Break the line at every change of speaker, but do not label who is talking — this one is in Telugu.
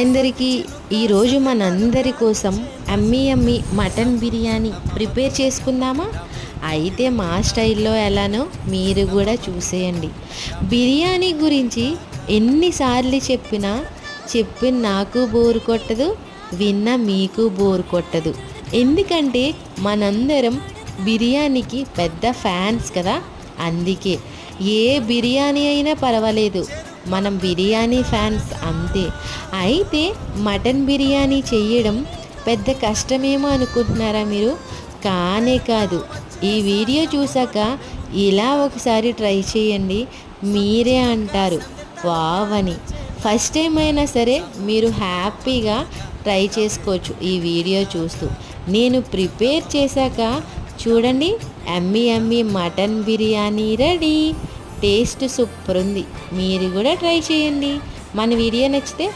అందరికీ ఈరోజు మనందరి కోసం అమ్మీ అమ్మి మటన్ బిర్యానీ ప్రిపేర్ చేసుకుందామా? అయితే మా స్టైల్లో ఎలానో మీరు కూడా చూసేయండి. బిర్యానీ గురించి ఎన్నిసార్లు చెప్పినా చెప్పి నాకు బోరు కొట్టదు విన్న మీకు బోరు కొట్టదు. ఎందుకంటే మనందరం బిర్యానీకి పెద్ద ఫ్యాన్స్ కదా అందుకే ఏ బిర్యానీ అయినా పర్వాలేదు. మనం బిర్యానీ ఫ్యాన్స్ అంతే. అయితే మటన్ బిర్యానీ చేయడం పెద్ద కష్టమేమో అనుకుంటున్నారా మీరు? కానే కాదు. ఈ వీడియో చూసాక ఇలా ఒకసారి ట్రై చేయండి. మీరే అంటారు. వావ్ అని ఫస్ట్ టైం అయినా సరే మీరు హ్యాపీగా ట్రై చేసుకోవచ్చు ఈ వీడియో చూస్తూ. నేను ప్రిపేర్ చేశాక చూడండి. అమ్మి అమ్మి mutton biryani ready. Taste super ఉంది. మీరు కూడా ట్రై చేయండి. మన వీడియో నచ్చితే